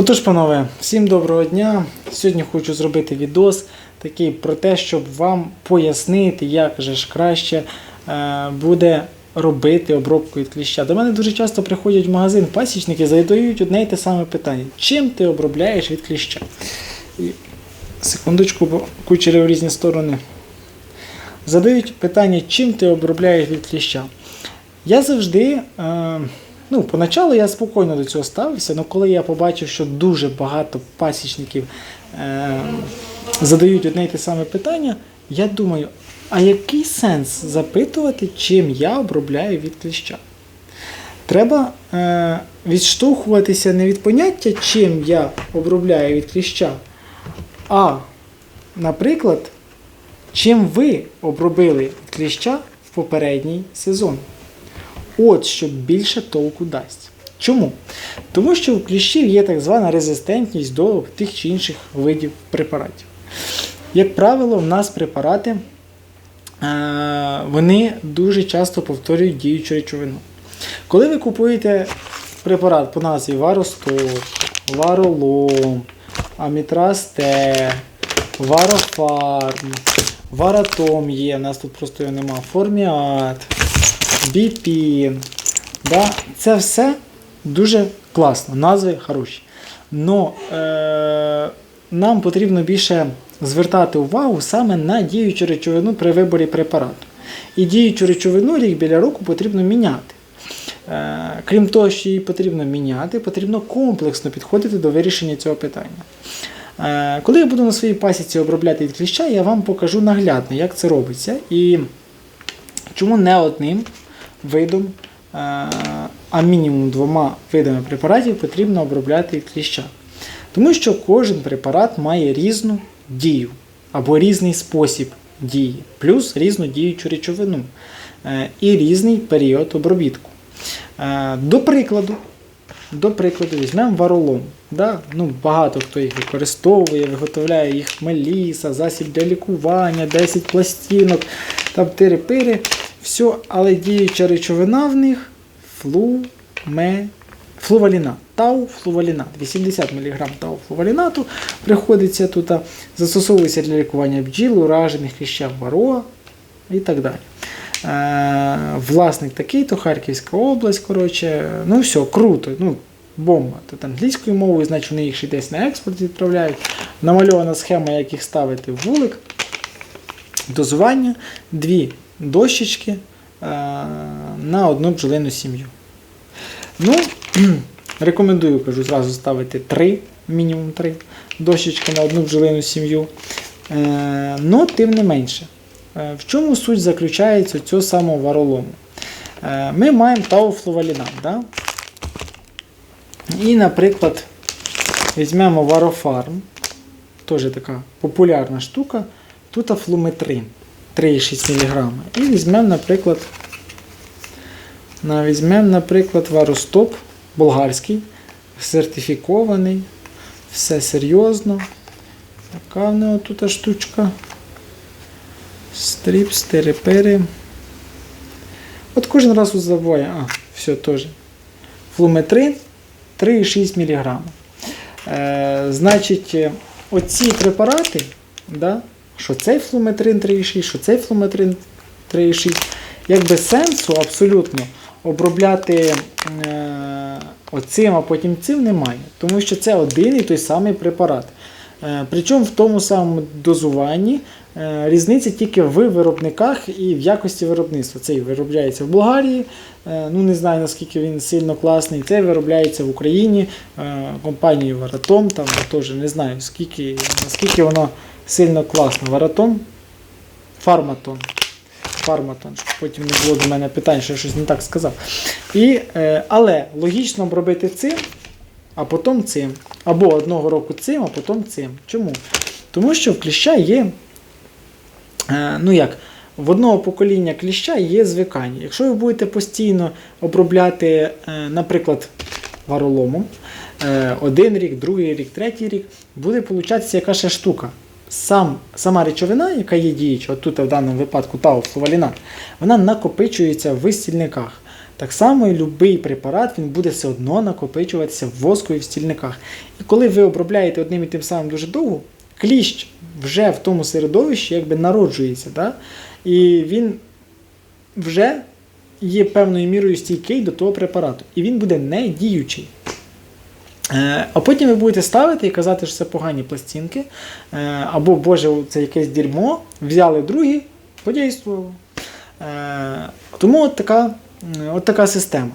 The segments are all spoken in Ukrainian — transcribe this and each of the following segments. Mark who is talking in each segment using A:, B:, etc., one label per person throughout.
A: Отож, панове, всім доброго дня. Сьогодні хочу зробити відос такий про те, щоб вам пояснити, як же ж краще е, буде робити обробку від кліща. До мене дуже часто приходять в магазин пасічники, задають одне й те саме питання: чим ти обробляєш від кліща? І, секундочку, бо кучері в різні сторони. Задають питання, чим ти обробляєш від кліща. Я завжди. Е, Ну, поначалу я спокійно до цього ставився, але коли я побачив, що дуже багато пасічників е, задають одне й те саме питання, я думаю, а який сенс запитувати, чим я обробляю від кліща? Треба е, відштовхуватися не від поняття, чим я обробляю від кліща, а, наприклад, чим ви обробили від кліща в попередній сезон. От що більше толку дасть. Чому? Тому що у кліщів є так звана резистентність до тих чи інших видів препаратів. Як правило, в нас препарати е, вони дуже часто повторюють діючу речовину. Коли ви купуєте препарат по назві Варостоп, Варолом, Амітрасте, Варофарм, Варатом є, у нас тут просто його нема, Форміат, Біпін. Да? Це все дуже класно, назви хороші. Но е, нам потрібно більше звертати увагу саме на діючу речовину при виборі препарату. І діючу речовину рік біля року потрібно міняти. Е, крім того, що її потрібно міняти, потрібно комплексно підходити до вирішення цього питання. Е, коли я буду на своїй пасіці обробляти від кліща, я вам покажу наглядно, як це робиться. І чому не одним видом, е, а мінімум двома видами препаратів потрібно обробляти кліща. Тому що кожен препарат має різну дію або різний спосіб дії, плюс різну діючу речовину е, і різний період обробітку. Е, До прикладу, до прикладу, візьмемо варолом. Да? Ну, багато хто їх використовує, виготовляє їх меліса, засіб для лікування, 10 пластинок, там тири-пири. Все, але діюча речовина в них флуме, флуваліна. Тау флувалінат. 80 мг тау флувалінату приходиться тут, застосовується для лікування бджіл, уражених кліщах вароа і так далі. Е, власник такий, то Харківська область, коротше, ну все, круто. ну Бомба. Тут англійською мовою, значить вони їх ще десь на експорт відправляють. Намальована схема, як їх ставити в вулик. Дозування, дві дощечки е, на одну бджолину сім'ю. Ну, рекомендую, кажу, зразу ставити три, мінімум три дощечки на одну бджолину сім'ю. Е, Ну, тим не менше. Е, В чому суть заключається цього самого варолому? Ми маємо тауфлувалінат. Да? І, наприклад, візьмемо варофарм, теж така популярна штука. Тут флуметрин 3,6 мг. І візьмемо, наприклад, на, візьмемо, наприклад, варостоп болгарський, сертифікований, все серйозно. Така в нього тут штучка. Стріп, стерепери. От кожен раз забуває. А, все теж. Флуметрин 3,6 мг. Е, значить, оці препарати, да, що цей флуметрин 3,6, що цей флуметрин 3,6, якби сенсу абсолютно обробляти е, оцим, а потім цим немає. Тому що це один і той самий препарат. Е, Причому в тому самому дозуванні е, різниця тільки в виробниках і в якості виробництва. Цей виробляється в Болгарії, е, ну не знаю наскільки він сильно класний. Цей виробляється в Україні е, компанією Варатом, там теж не знаю скільки, наскільки воно сильно класно. Варатом, Фарматон. Фарматон, щоб потім не було до мене питань, що я щось не так сказав. І, е, але логічно обробити цим, а потім цим. Або одного року цим, а потім цим. Чому? Тому що в кліща є, е, ну як, в одного покоління кліща є звикання. Якщо ви будете постійно обробляти, е, наприклад, вароломом, е, один рік, другий рік, третій рік, буде получатися яка ще штука. Сам, сама речовина, яка є діюча, тут в даному випадку тауфлувалінат, вона накопичується в стільниках. Так само і будь-який препарат він буде все одно накопичуватися в воску і в стільниках. І коли ви обробляєте одним і тим самим дуже довго, кліщ вже в тому середовищі якби народжується. Да? І він вже є певною мірою стійкий до того препарату. І він буде не діючий. А потім ви будете ставити і казати, що це погані пластинки, е, або, Боже, це якесь дерьмо, взяли другі, подействувало. Е, Тому от така, от така система.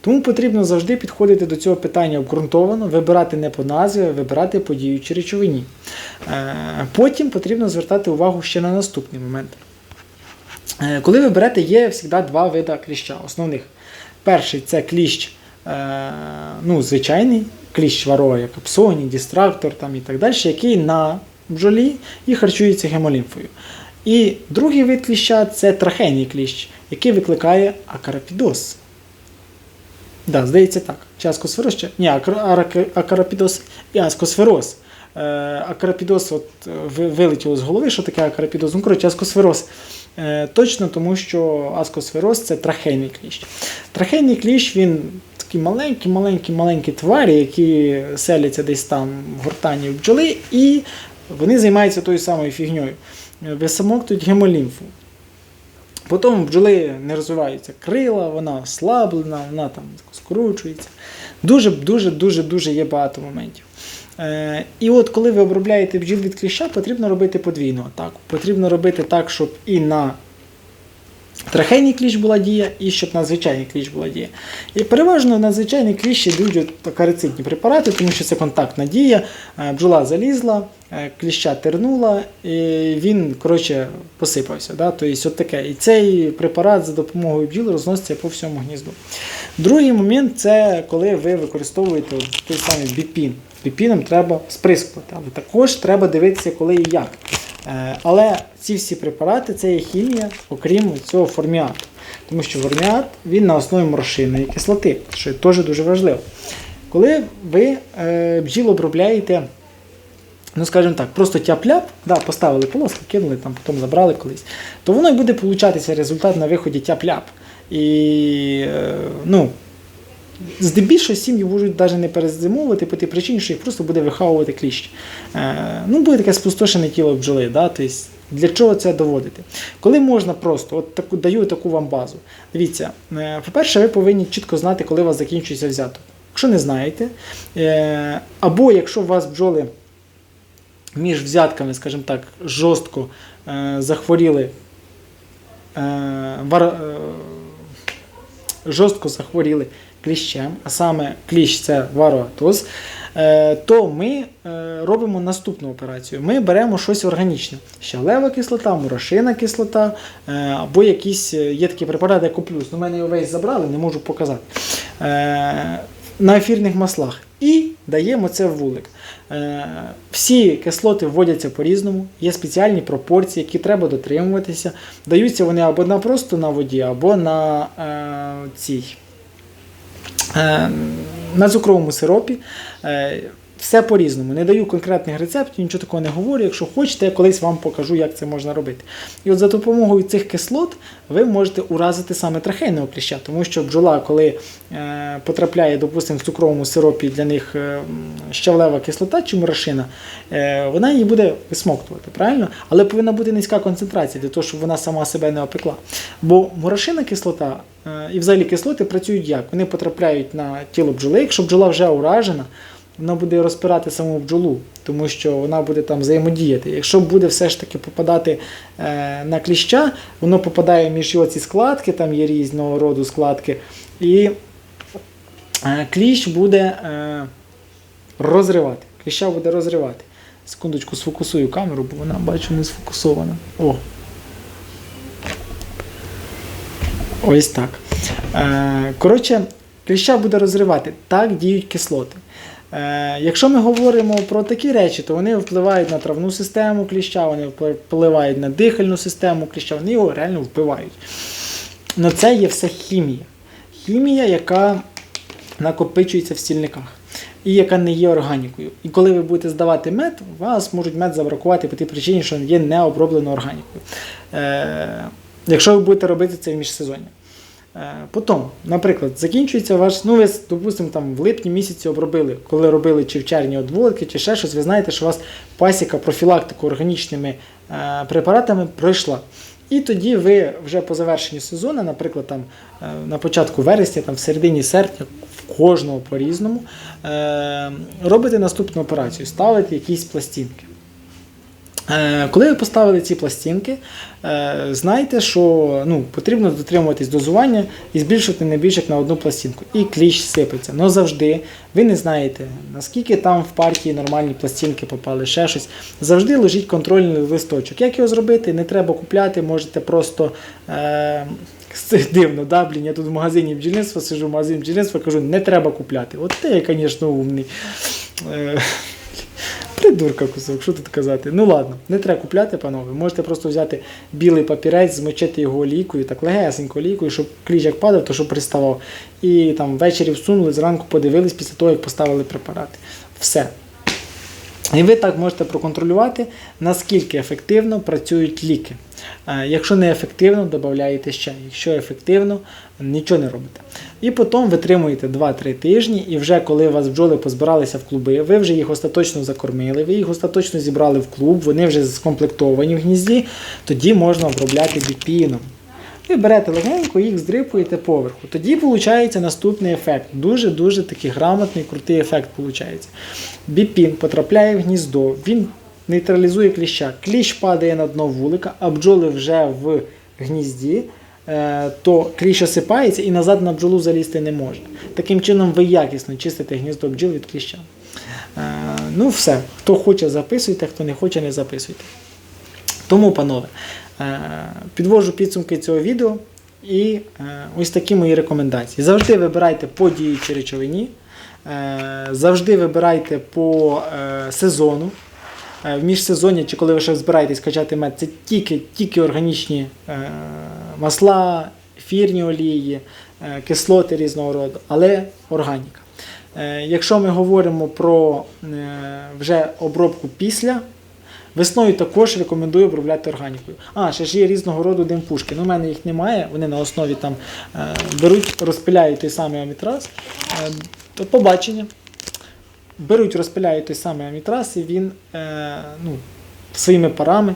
A: Тому потрібно завжди підходити до цього питання обґрунтовано, вибирати не по назві, а вибирати по діючій речовині. Е, Потім потрібно звертати увагу ще на наступний момент. Е, Коли ви берете, є завжди два види кліща основних. Перший це кліщ е, ну, звичайний, кліщ варова, як апсоній, дистрактор там, і так далі, який на бджолі і харчується гемолімфою. І другий вид кліща це трахейний кліщ, який викликає акарапідоз. Да, здається так. Чи аскосфероз, чи... Ні, акар- акарапідоз і аскосфероз. Е, акарапідоз от, е, вилетіло з голови, що таке акарапідоз. Ну, коротше, аскосфероз. Е, точно тому, що аскосфероз це трахейний кліщ. Трахейний кліщ він такі маленькі, маленькі, маленькі тварі, які селяться десь там в гортані бджоли, і вони займаються тою самою фігньою. Е, Висмоктують гемолімфу. Потім бджоли не розвиваються крила, вона ослаблена, вона там скручується. Дуже, дуже, дуже, дуже є багато моментів. Е, і от коли ви обробляєте бджіл від кліща, потрібно робити подвійну атаку. Потрібно робити так, щоб і на трахейний кліщ була дія, і щоб на звичайний кліщ була дія. І переважно на звичайний кліщ йдуть от акарицидні препарати, тому що це контактна дія. Е, Бджола залізла, е, кліща тернула, і він коротше, посипався. Да? Тобто, от таке. І цей препарат за допомогою бджіл розноситься по всьому гнізду. Другий момент це коли ви використовуєте той самий біпін. Біпіном треба сприскувати, але також треба дивитися, коли і як. Е, Але ці всі препарати це є хімія, окрім цього форміату. Тому що форміат він на основі морошинної кислоти, що теж дуже важливо. Коли ви е, бджіл обробляєте, ну скажімо так, просто тяп-ляп, да, поставили полоски, кинули, там, потім забрали колись, то воно і буде получатися результат на виході тяп-ляп. І е, ну, здебільшого сім'ї можуть навіть не перезимовувати по тій причині, що їх просто буде виховувати кліщ. Е, ну, буде таке спустошене тіло бджоли. Да? Тобто, для чого це доводити? Коли можна просто, от таку, даю таку вам базу. Дивіться, е, по-перше, ви повинні чітко знати, коли у вас закінчується взяток. Якщо не знаєте, е, або якщо у вас бджоли між взятками, скажімо так, жорстко захворіли. Жорстко захворіли кліщем, а саме кліщ це вароатоз, е, то ми е, робимо наступну операцію. Ми беремо щось органічне: щалева кислота, мурашина кислота, е, або якісь є такі препарати, як плюс. У мене його весь забрали, не можу показати. На ефірних маслах. І даємо це в вулик. Е, Всі кислоти вводяться по-різному, є спеціальні пропорції, які треба дотримуватися. Даються вони або на просто на воді, або на е, цій е, на цукровому сиропі. Все по-різному. Не даю конкретних рецептів, нічого такого не говорю. Якщо хочете, я колись вам покажу, як це можна робити. І от за допомогою цих кислот ви можете уразити саме трахейного кліща, тому що бджола, коли е, потрапляє, допустимо, в цукровому сиропі для них е, щавлева кислота чи мурашина, е, вона її буде висмоктувати, правильно? Але повинна бути низька концентрація для того, щоб вона сама себе не опекла. Бо мурашина кислота е, і взагалі кислоти працюють як? Вони потрапляють на тіло бджоли, якщо бджола вже уражена вона буде розпирати саму бджолу, тому що вона буде там взаємодіяти. Якщо буде все ж таки попадати е, на кліща, воно попадає між його ці складки, там є різного роду складки, і е, кліщ буде е, розривати. Кліща буде розривати. Секундочку, сфокусую камеру, бо вона бачу не сфокусована. О. Ось так. Коротше, кліща буде розривати. Так діють кислоти. Е, якщо ми говоримо про такі речі, то вони впливають на травну систему кліща, вони впливають на дихальну систему кліща, вони його реально вбивають. Но це є все хімія. Хімія, яка накопичується в стільниках і яка не є органікою. І коли ви будете здавати мед, у вас можуть мед забракувати по тій причині, що він є необроблено органікою. Е, якщо ви будете робити це в міжсезоння. Е, Потім, наприклад, закінчується ваш, ну ви, допустимо, там в липні місяці обробили, коли робили чи в червні одволики, чи ще щось, ви знаєте, що у вас пасіка профілактику органічними е, препаратами пройшла. І тоді ви вже по завершенню сезону, наприклад, там е, на початку вересня, там в середині серпня, в кожного по-різному, робите наступну операцію, ставите якісь пластинки. Е, Коли ви поставили ці пластинки, е, знайте, що ну, потрібно дотримуватись дозування і збільшувати не більше як на одну пластинку. І кліщ сипеться. Но завжди ви не знаєте, наскільки там в партії нормальні пластинки попали, ще щось. Завжди лежить контрольний листочок. Як його зробити? Не треба купляти, можете просто. Е- це дивно, да, блін, я тут в магазині бджільництва сижу, в магазині бджільництва кажу, не треба купляти. От ти, звісно, умний. Придурка кусок, що тут казати? Ну ладно, не треба купляти, панове. Можете просто взяти білий папірець, змочити його олійкою, так легесенько олійкою, щоб кліч як падав, то щоб приставав. І там ввечері всунули, зранку подивились після того, як поставили препарати. Все. І ви так можете проконтролювати, наскільки ефективно працюють ліки. Е, Якщо не ефективно, додаєте ще. Якщо ефективно, нічого не робите. І потім витримуєте 2-3 тижні, і вже коли у вас бджоли позбиралися в клуби, ви вже їх остаточно закормили, ви їх остаточно зібрали в клуб, вони вже скомплектовані в гнізді, тоді можна обробляти біпіном. Ви берете легенько, їх здрипуєте поверху. Тоді виходить наступний ефект. Дуже-дуже такий грамотний, крутий ефект виходить. Біпін потрапляє в гніздо, він нейтралізує кліща. Кліщ падає на дно вулика, а бджоли вже в гнізді, е, то кліщ осипається і назад на бджолу залізти не може. Таким чином ви якісно чистите гніздо бджіл від кліща. Е, Ну, все. Хто хоче, записуйте, хто не хоче, не записуйте. Тому, панове, е, підвожу підсумки цього відео і е, ось такі мої рекомендації. Завжди вибирайте по діючій речовині, е, завжди вибирайте по сезону. В міжсезоння, чи коли ви ще збираєтесь качати мед, це тільки, тільки органічні масла, ефірні олії, кислоти різного роду, але органіка. Якщо ми говоримо про вже обробку після, весною також рекомендую обробляти органікою. А, ще ж є різного роду димпушки. Ну, у мене їх немає, вони на основі там е, беруть, розпиляють той самий амітраз. Е, то побачення. Беруть, розпиляють той самий амітраз, і він е, ну, своїми парами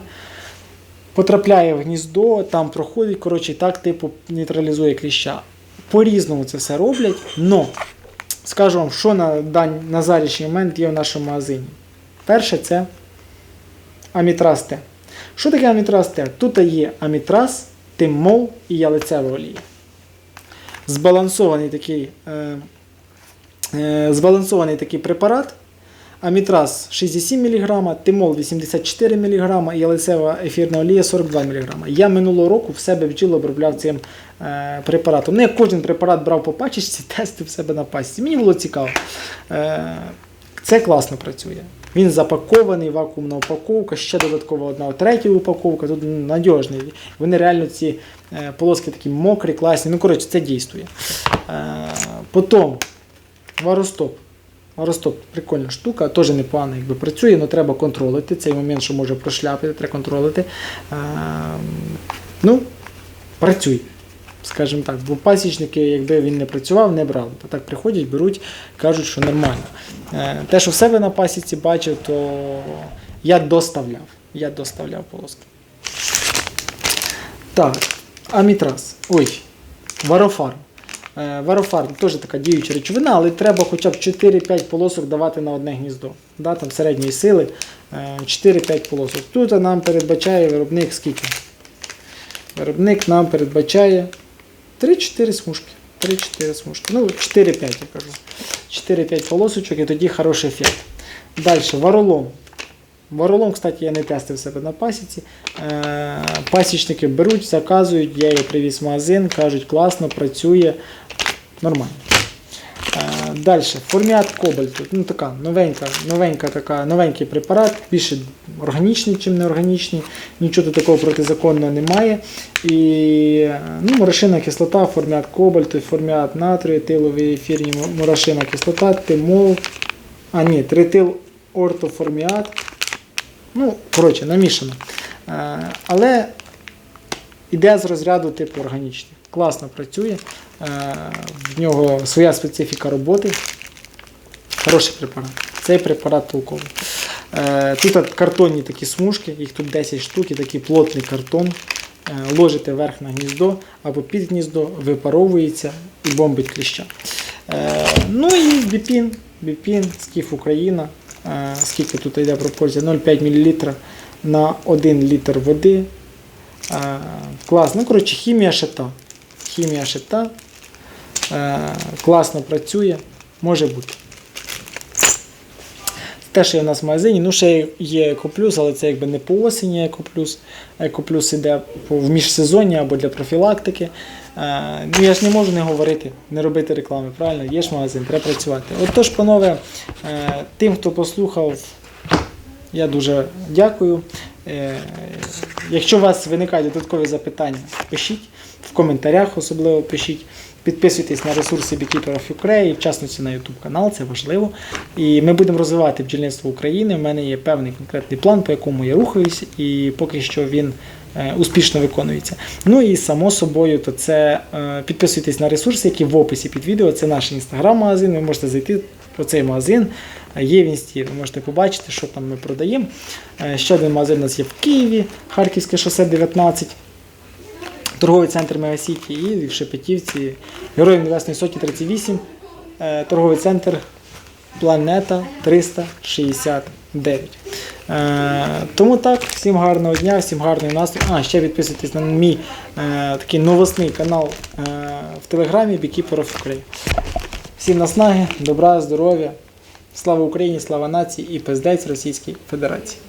A: потрапляє в гніздо, там проходить, коротше, так типу нейтралізує кліща. По-різному це все роблять, но скажу вам, що на, на зарічний момент є в нашому магазині. Перше це амітраз Т. Що таке амітраз Т? Тут є амітраз, тимол і ялицева олія. Збалансований такий, е, е, збалансований такий препарат. Амітраз 6,7 мг, тимол 84 мг і ялицева ефірна олія 42 мг. Я минулого року в себе бджіл обробляв цим е, препаратом. Не я кожен препарат брав по пачечці, тестив в себе на пасіці. Мені було цікаво. Е, це класно працює. Він запакований, вакуумна упаковка, ще додатково одна третя упаковка, тут надіжний. Вони реально ці е, полоски такі мокрі, класні. Ну, коротше, це дійствує. Е, потім варостоп. Варостоп прикольна штука, теж непогано якби працює, але треба контролити. Цей момент, що може прошляпити, треба контролити. Е, ну, працює. Скажімо так, бо пасічники, якби він не працював, не брали. То так приходять, беруть, кажуть, що нормально. Е, Те, що в себе на пасіці бачив, то я доставляв. Я доставляв полоски. Так, амітраз. Ой, варофарм. Е, Варофарм теж така діюча речовина, але треба хоча б 4-5 полосок давати на одне гніздо. Да, там середньої сили е, 4-5 полосок. Тут нам передбачає виробник скільки? Виробник нам передбачає 3-4 смужки. 3-4 смужки. Ну, 4-5, я кажу. 4-5 полосочок і тоді хороший ефект. Далі, варолом. Варолом, кстати, я не тестив себе на пасіці. Е, Пасічники беруть, заказують, я її привіз в магазин, кажуть, класно, працює, нормально. Далі, форміат кобальту. Ну, така новенька, новенька така, новенький препарат, більше органічний, чим неорганічний. Нічого такого протизаконного немає. І ну, мурашина кислота, форміат кобальту, форміат натрію, етиловий ефірні мурашина кислота, тимол, а ні, тритил ортоформіат. Ну, коротше, намішано. Е, Але іде з розряду типу органічний. Класно працює. Е, В нього своя специфіка роботи. Хороший препарат. Цей препарат толковий. Е, Тут картонні такі смужки, їх тут 10 штук, і такий плотний картон. Е, Ложите вверх на гніздо або під гніздо, випаровується і бомбить кліща. Ну і біпін, біпін, скіф Україна. Скільки тут йде пропорція? 0,5 мл на 1 літр води. Класно. Ну, коротше, хімія шита. Хімія шита. Е, Класно працює, може бути. Те, що є в нас в магазині, ну ще є екоплюс, але це якби не по осені екоплюс. Екоплюс іде в міжсезоння або для профілактики. Е, ну я ж не можу не говорити, не робити реклами, правильно? Є ж магазин, треба працювати. Отож, панове, е, тим, хто послухав, я дуже дякую. Якщо у вас виникають додаткові запитання, пишіть в коментарях, особливо пишіть. Підписуйтесь на ресурси Beekeeper of Ukraine, в частності на YouTube канал, це важливо. І ми будемо розвивати бджільництво України. У мене є певний конкретний план, по якому я рухаюсь, і поки що він е, успішно виконується. Ну і само собою, то це е, підписуйтесь на ресурси, які в описі під відео. Це наш інстаграм-магазин. Ви можете зайти про цей магазин. Є в інсті, ви можете побачити, що там ми продаємо. Е, Ще один магазин у нас є в Києві, Харківське шосе 19 торговий центр Мегасіті і в Шепетівці Героїв Небесної Сотні 38, е, торговий центр Планета 369. Е, Тому так, всім гарного дня, всім гарного настрою. А, ще підписуйтесь на мій е, такий новосний канал в Телеграмі of Ukraine. Всім наснаги, добра, здоров'я, слава Україні, слава нації і пиздець Російській Федерації.